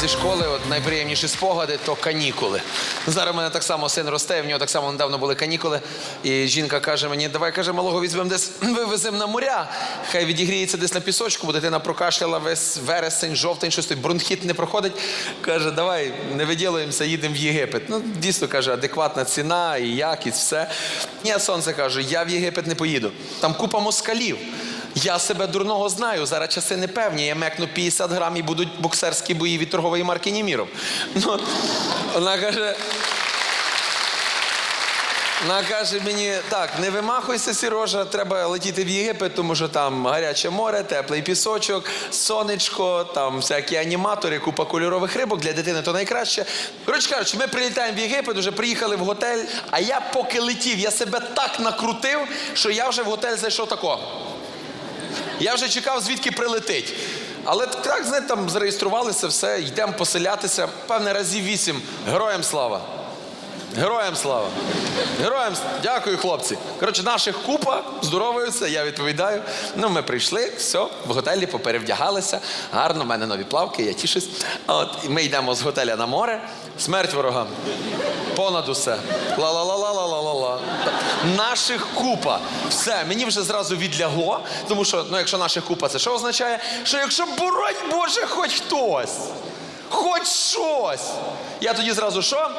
зі школи от, найприємніші спогади то канікули. Зараз в мене так само син росте, в нього так само недавно були канікули. І жінка каже мені, давай каже, малого візьмемо десь, вивеземо на моря. Хай відігріється десь на пісочку, бо дитина прокашляла весь вересень, жовтень, щось той бронхіт не проходить. Каже, давай не виділуємося, їдемо в Єгипет. Ну, дійсно каже, адекватна ціна і якість, все. Ні, сонце каже, я в Єгипет не поїду. Там купа москалів. Я себе дурного знаю, зараз часи непевні. Я мекну 50 грам і будуть боксерські бої від торгової марки Німіров. Ну, вона каже. Вона каже мені, так, не вимахуйся, Сірожа, треба летіти в Єгипет, тому що там гаряче море, теплий пісочок, сонечко, там всякі аніматори, купа кольорових рибок для дитини то найкраще. Коротше кажучи, ми прилітаємо в Єгипет, вже приїхали в готель, а я поки летів, я себе так накрутив, що я вже в готель зайшов тако. Я вже чекав, звідки прилетить. Але так, знаєте, там зареєструвалися, все, йдемо поселятися. Певне, разів вісім. Героям слава. Героям слава. Героям с- дякую, хлопці. Коротше, наших купа здороваються, я відповідаю. Ну, ми прийшли, все, в готелі поперевдягалися. Гарно, в мене нові плавки, я тішусь. От, ми йдемо з готеля на море. Смерть ворогам. Понад усе. Ла-ла-ла-ла-ла-ла-ла. Наших купа. Все, мені вже зразу відлягло, тому що, ну, якщо наших купа, це що означає? Що якщо боронь Боже, хоч хтось, хоч щось. Я тоді зразу що?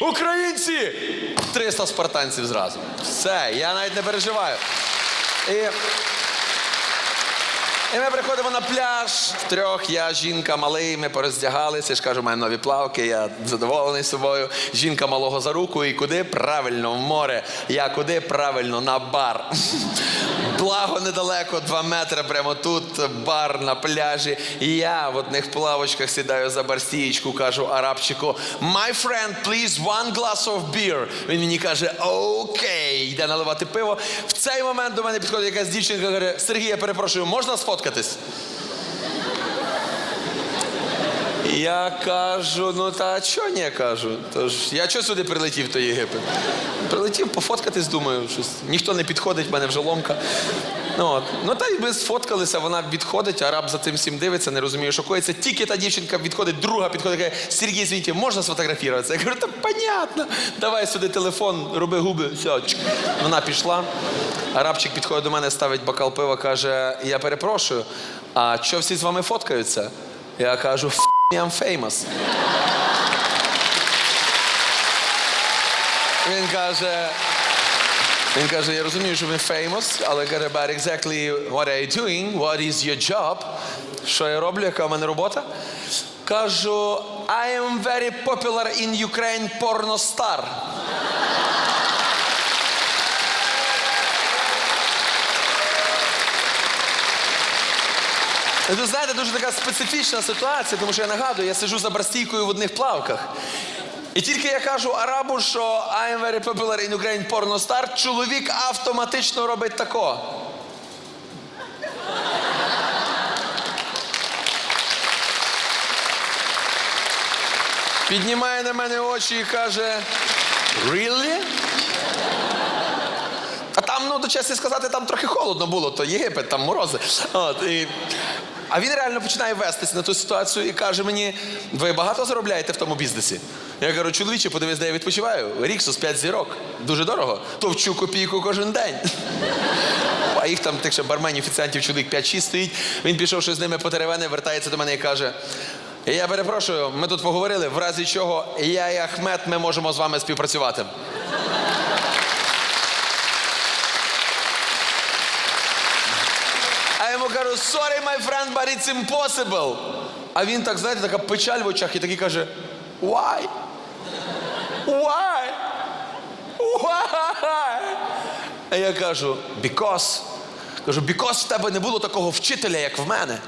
Українці! 300 спартанців зразу. Все, я навіть не переживаю. І, і ми приходимо на пляж втрьох, я, жінка, малий, ми пороздягалися. Я ж кажу, у мене нові плавки, я задоволений собою. Жінка малого за руку і куди? Правильно, в море. Я куди? Правильно, на бар. Благо недалеко, два метри прямо тут, бар на пляжі. І я в одних плавочках сідаю за барстієчку, кажу арабчику, my friend, please, one glass of beer. Він мені каже, окей, йде наливати пиво. В цей момент до мене підходить якась дівчинка, каже, Сергій, я перепрошую, можна сфоткатись? Я кажу, ну та що ні, кажу. Тож я чого сюди прилетів, то Єгипет? Прилетів пофоткатись, думаю, щось. Ніхто не підходить, в мене вже ломка. Ну, от. ну та й ми сфоткалися, вона відходить, араб за цим всім дивиться, не розуміє, що коїться. Тільки та дівчинка відходить, друга підходить, каже, Сергій, звідти, можна сфотографуватися? Я кажу, та понятно. Давай сюди телефон, роби губи, чик. Вона пішла. Арабчик підходить до мене, ставить бокал пива, каже: Я перепрошую, а що всі з вами фоткаються? Я кажу, «F*** me, I'm famous. Він каже. Він каже, я розумію, що ви famous, але каже, but exactly what are you doing? What is your job? Що я роблю, яка в мене робота? Кажу, I am very popular in Ukraine porno star. Ви знаєте, дуже така специфічна ситуація, тому що я нагадую, я сиджу за барстійкою в одних плавках. І тільки я кажу арабу, що I am very popular in Ukraine porno star, чоловік автоматично робить тако. Піднімає на мене очі і каже: Really? А там, ну, до честі сказати, там трохи холодно було, то Єгипет, там морози. От, і... А він реально починає вестись на ту ситуацію і каже мені: ви багато заробляєте в тому бізнесі? Я кажу, чоловіче, подивись, де я відпочиваю. Ріксус 5 зірок. Дуже дорого. Товчу копійку кожен день. А їх там тих ще барменів, офіціантів, чоловік 5-6 стоїть. Він пішов щось з ними по теревени, вертається до мене і каже: Я перепрошую, ми тут поговорили, в разі чого я і Ахмед, ми можемо з вами співпрацювати. А йому кажу, sorry, my friend, but it's impossible. А він так, знаєте, така печаль в очах і такий каже: Why? Why? Why? А я кажу, because. Кажу, because в тебе не було такого вчителя, як в мене.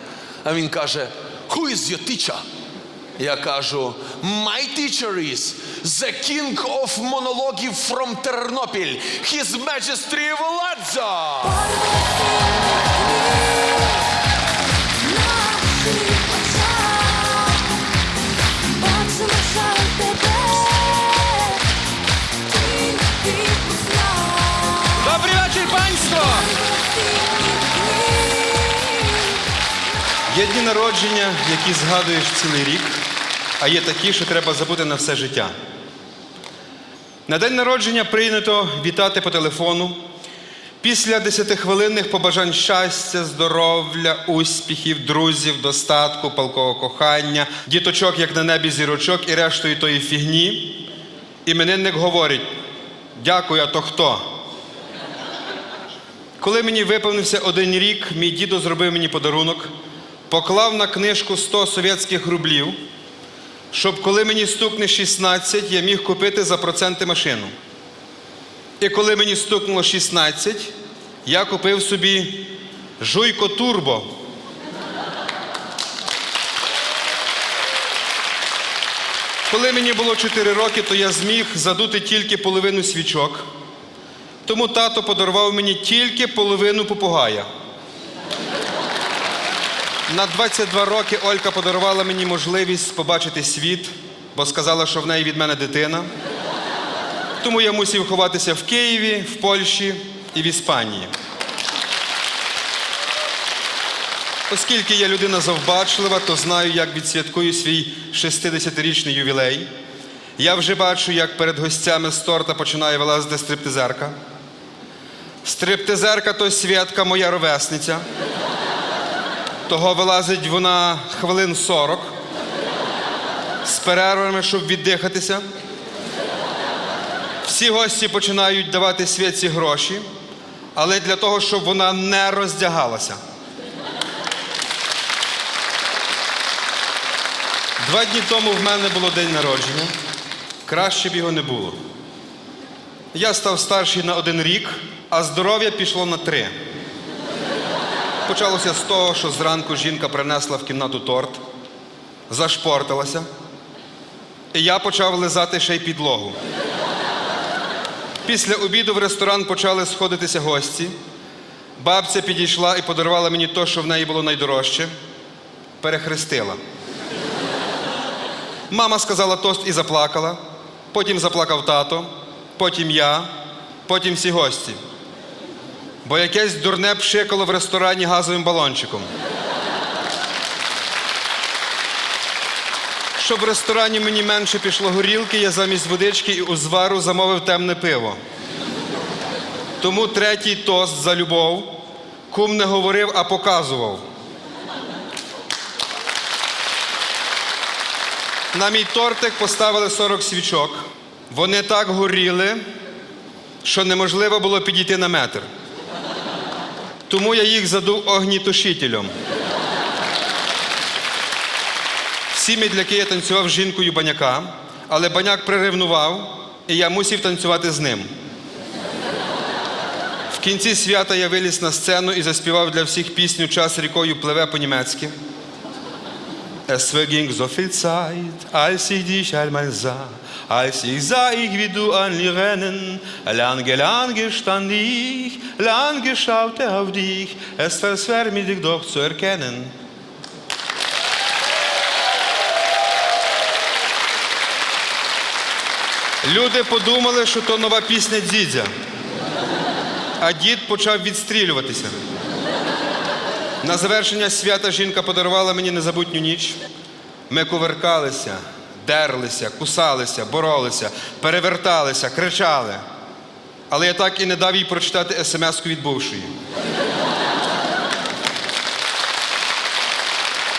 А він каже, who is your teacher? Я кажу, my teacher is the king of monologів from Тернопіль, his majesty Владзо. Wieczór Państwo! Є дні народження, які згадуєш цілий рік, а є такі, що треба забути на все життя. На день народження прийнято вітати по телефону. Після десятихвилинних побажань щастя, здоров'я, успіхів, друзів, достатку, палкого кохання, діточок, як на небі зірочок і рештою тої фігні. Іменинник говорить: дякую, а то хто? Коли мені виповнився один рік, мій дідо зробив мені подарунок, поклав на книжку 100 совєтських рублів, щоб коли мені стукне 16, я міг купити за проценти машину. І коли мені стукнуло 16, я купив собі жуйко турбо. Коли мені було 4 роки, то я зміг задути тільки половину свічок. Тому тато подарував мені тільки половину попугая. На 22 роки Олька подарувала мені можливість побачити світ, бо сказала, що в неї від мене дитина. Тому я мусив ховатися в Києві, в Польщі і в Іспанії. Оскільки я людина завбачлива, то знаю, як відсвяткую свій 60-річний ювілей. Я вже бачу, як перед гостями з торта починає вилазити стриптизерка. Стриптизерка то святка моя ровесниця. Того вилазить вона хвилин 40 з перервами, щоб віддихатися. Всі гості починають давати святці гроші, але для того, щоб вона не роздягалася. Два дні тому в мене було день народження. Краще б його не було. Я став старший на один рік, а здоров'я пішло на три. Почалося з того, що зранку жінка принесла в кімнату торт, зашпортилася, і я почав лизати ще й підлогу. Після обіду в ресторан почали сходитися гості. Бабця підійшла і подарувала мені те, що в неї було найдорожче. Перехрестила. Мама сказала тост і заплакала. Потім заплакав тато, потім я, потім всі гості. Бо якесь дурне пшикало в ресторані газовим балончиком. Щоб в ресторані мені менше пішло горілки, я замість водички і узвару замовив темне пиво. Тому третій тост за любов кум не говорив, а показував. На мій тортик поставили 40 свічок. Вони так горіли, що неможливо було підійти на метр. Тому я їх задув огнітушителем. Всі мідляки я танцював з жінкою баняка, але баняк приревнував, і я мусив танцювати з ним. В кінці свята я виліз на сцену і заспівав для всіх пісню Час рікою пливе по-німецьки. Es verging so viel Zeit, als ich dich einmal sah, als ich sah ich, wie du an mir rennen. Lange, lange stand ich, lange schaute auf dich, es war mich dich doch zu erkennen. Люди подумали, що то нова пісня дідя. А дід почав відстрілюватися. На завершення свята жінка подарувала мені незабутню ніч. Ми кувиркалися, дерлися, кусалися, боролися, переверталися, кричали. Але я так і не дав їй прочитати смс-ку від бувшої.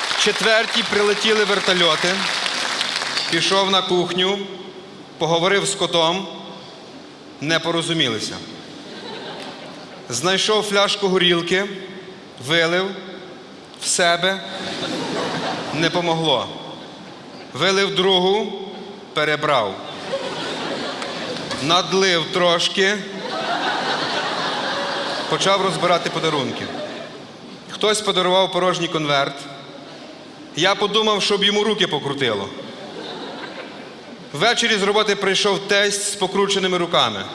В четвертій прилетіли вертольоти, пішов на кухню, поговорив з котом, не порозумілися. Знайшов фляжку горілки, вилив в себе, не помогло. Вилив другу, перебрав. Надлив трошки, почав розбирати подарунки. Хтось подарував порожній конверт. Я подумав, щоб йому руки покрутило. Ввечері з роботи прийшов тесть з покрученими руками.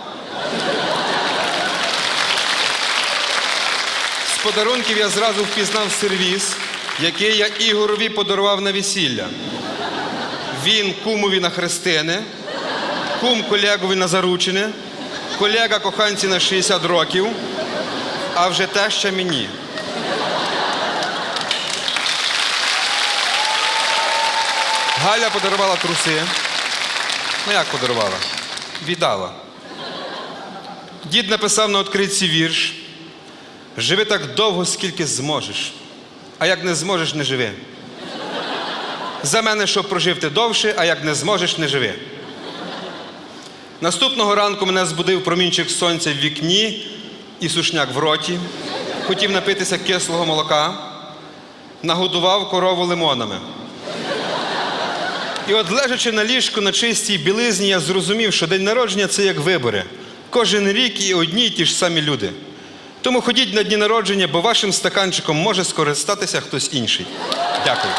Подарунків я зразу впізнав сервіс, який я Ігорові подарував на весілля. Він кумові на хрестини, кум колегові на заручини, колега коханці на 60 років, а вже теща мені. Галя подарувала труси. Ну як подарувала? Віддала. Дід написав на відкритці вірш. Живи так довго, скільки зможеш. А як не зможеш, не живи. За мене, щоб прожив ти довше, а як не зможеш, не живи. Наступного ранку мене збудив промінчик сонця в вікні і сушняк в роті. Хотів напитися кислого молока, нагодував корову лимонами. І от лежачи на ліжку на чистій білизні, я зрозумів, що день народження це як вибори. Кожен рік і одні й ті ж самі люди. Тому ходіть на дні народження, бо вашим стаканчиком може скористатися хтось інший. Дякую.